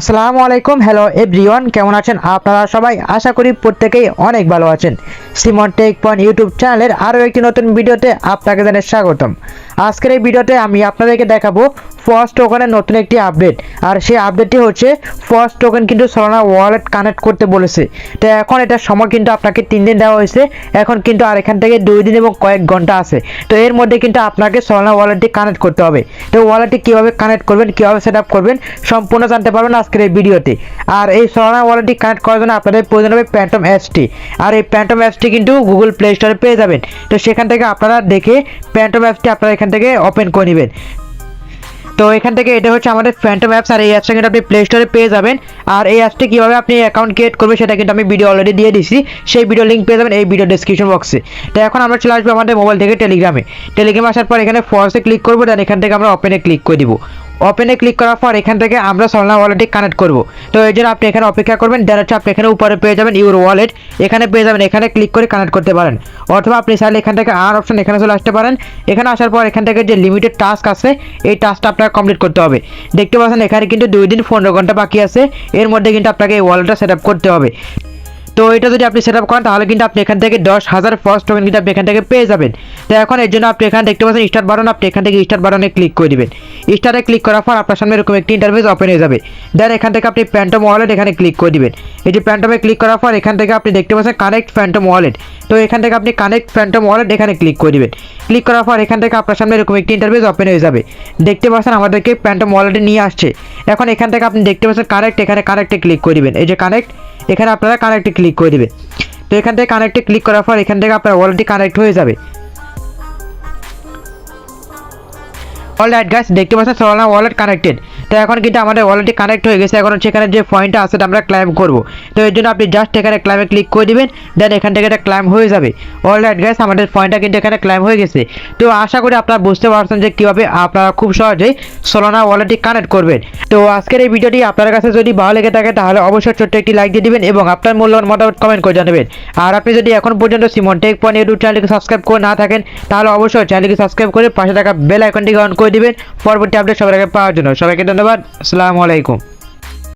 আসসালামু আলাইকুম hello everyone কেমন আছেন? আপনারা সবাই আশা করি প্রত্যেকেই অনেক ভালো আছেন। সিমন টেক পয়েন্ট ইউটিউব চ্যানেলের আরও একটি নতুন ভিডিওতে আপনাকে জানিয়ে স্বাগতম। আজকের এই ভিডিওতে আমি আপনাদেরকে দেখাবো ফার্স্ট টোকেনের নতুন একটি আপডেট আর সেই আপডেটটি হচ্ছে ফার্স্ট টোকেন কিন্তু সলানা ওয়ালেট কানেক্ট করতে বলেছে। তো এখন এটার সময় কিন্তু আপনাকে তিন দিন দেওয়া হয়েছে। এখন কিন্তু আর এখান থেকে দুই দিন এবং কয়েক ঘণ্টা আছে। তো এর মধ্যে কিন্তু আপনাকে সলানা ওয়ালেটটি কানেক্ট করতে হবে। তো ওয়ালেটটি কীভাবে কানেক্ট করবেন, কীভাবে সেট আপ করবেন, সম্পূর্ণ জানতে পারবেন আজকের এই ভিডিওতে। আর এই সলানা ওয়ালেটটি কানেক্ট করার জন্য আপনাদের প্রয়োজন হবে প্যান্টম অ্যাপসটি আর এই প্যান্টম অ্যাপসটি কিন্তু গুগল প্লে স্টোরে পেয়ে যাবেন। তো সেখান থেকে আপনারা দেখে প্যান্টম অ্যাপসটি আপনারা এখান থেকে ওপেন করে নেবেন। তো এখান থেকে এটা হচ্ছে আমাদের ফ্যান্টম অ্যাপস আর এই অ্যাপসটা কিন্তু আপনি প্লে স্টোরে পেয়ে যাবেন। আর এই অ্যাপসটি কীভাবে আপনি অ্যাকাউন্ট ক্রিয়েট করবেন সেটা কিন্তু আমি ভিডিও অলরেডি দিয়ে দিচ্ছি সেই ভিডিও লিঙ্ক পেয়ে যাবেন এই ভিডিও ডিসক্রিপশন বক্সে তো এখন আমরা চলে আসব আমাদের মোবাইল থেকে টেলিগ্রামে টেলিগ্রামে আসার পর এখানে ফর্সে ক্লিক করব দেন এখান থেকে আমরা ওপেনে ক্লিক করে দিব। ওপেনে ক্লিক করার পর এখান থেকে আমরা সলনা ওয়ালেটটি কানেক্ট করব। তো এই জন্য আপনি এখানে অপেক্ষা করবেন দেন হচ্ছে আপনি এখানে উপরে পেয়ে যাবেন ইউর ওয়ালেট এখানে পেয়ে যাবেন, এখানে ক্লিক করে কানেক্ট করতে পারেন। অথবা আপনি চাইলে এখান থেকে আর অপশন এখানে চলে আসতে পারেন। এখানে আসার পর এখান থেকে যে লিমিটেড টাস্ক আছে, এই টাস্কটা আপনাকে কমপ্লিট করতে হবে। দেখতে পাচ্ছেন, এখানে কিন্তু দুই দিন পনেরো ঘণ্টা বাকি আছে। এর মধ্যে কিন্তু আপনাকে এই ওয়ালেটটা সেট করতে হবে। তো এটা যদি আপনি সেট আপ করেন, তাহলে কিন্তু আপনি এখান থেকে দশ হাজার ফার্স্ট টোকেন কিন্তু আপনি এখান থেকে পেয়ে যাবেন। তো এখন এর জন্য আপনি এখানে দেখতে পাচ্ছেন স্টার্ট বাটন আপনি এখান থেকে স্টার্ট বাটনে ক্লিক করে দিবেন। স্টার্টে ক্লিক করার পর আপনার সামনে এরকম একটি ইন্টারফেস ওপেন হয়ে যাবে। দেন এখান থেকে আপনি প্যান্টম ওয়ালেট এখানে ক্লিক করে দেবেন। এই যে প্যান্টমে ক্লিক করার পর এখান থেকে আপনি দেখতে পাচ্ছেন কানেক্ট প্যান্টম ওয়ালেট তো এখান থেকে আপনি কানেক্ট প্যান্টম ওয়ালেট এখানে ক্লিক করে দিবেন। ক্লিক করার পর এখান থেকে আপনার সামনে এরকম একটি ইন্টারফেস ওপেন হয়ে যাবে। দেখতে পাচ্ছেন আমাদেরকে প্যান্টম ওয়ালেটে নিয়ে আসছে। এখন এখান থেকে আপনি দেখতে পাচ্ছেন কানেক্ট এখানে কানেক্টে ক্লিক করে দিবেন। এই যে কানেক্ট এখানে আপনারা কানেক্টে ক্লিক করে দেবে। তো এখান থেকে কানেক্টে ক্লিক করার পর এখান থেকে আপনার ওয়ালেটটি কানেক্ট হয়ে যাবে। অলরাইট গাইস দেখতে পাচ্ছেন সলানা ওয়ালেট কানেক্টেড তো এখন কিন্তু আমাদের ওয়ালেটটি কানেক্ট হয়ে গেছে। এখন সেখানে যে পয়েন্টটা আছে আমরা ক্লাইম করব। তো এর জন্য আপনি জাস্ট এখানে ক্লাইমে ক্লিক করে দিবেন দেন এখান থেকে এটা ক্লাইম হয়ে যাবে। অলরাইট গাইস আমাদের পয়েন্টটা কিন্তু এখানে ক্লাইম হয়ে গেছে। তো আশা করি আপনারা বুঝতে পারছেন যে কীভাবে আপনারা খুব সহজেই সলানা ওয়ালেটটি কানেক্ট করবেন। তো আজকের এই ভিডিওটি আপনার কাছে যদি ভালো লেগে থাকে, তাহলে অবশ্যই ছোট্ট একটি লাইক দিয়ে দিবেন এবং আপনার মূল্যবান মতামত কমেন্ট করে জানাবেন। আর আপনি যদি এখন পর্যন্ত সিমন টেক পয়েন্ট ইউটিউব চ্যানেলকে সাবস্ক্রাইব করে না থাকেন, তাহলে অবশ্যই চ্যানেলকে সাবস্ক্রাইব করে পাশে থাকা বেল আইকনটিকে অন দিবেন। পরবর্তী আপডেট সবার আগে পাওয়ার জন্য। সবাইকে ধন্যবাদ। আসসালামু আলাইকুম।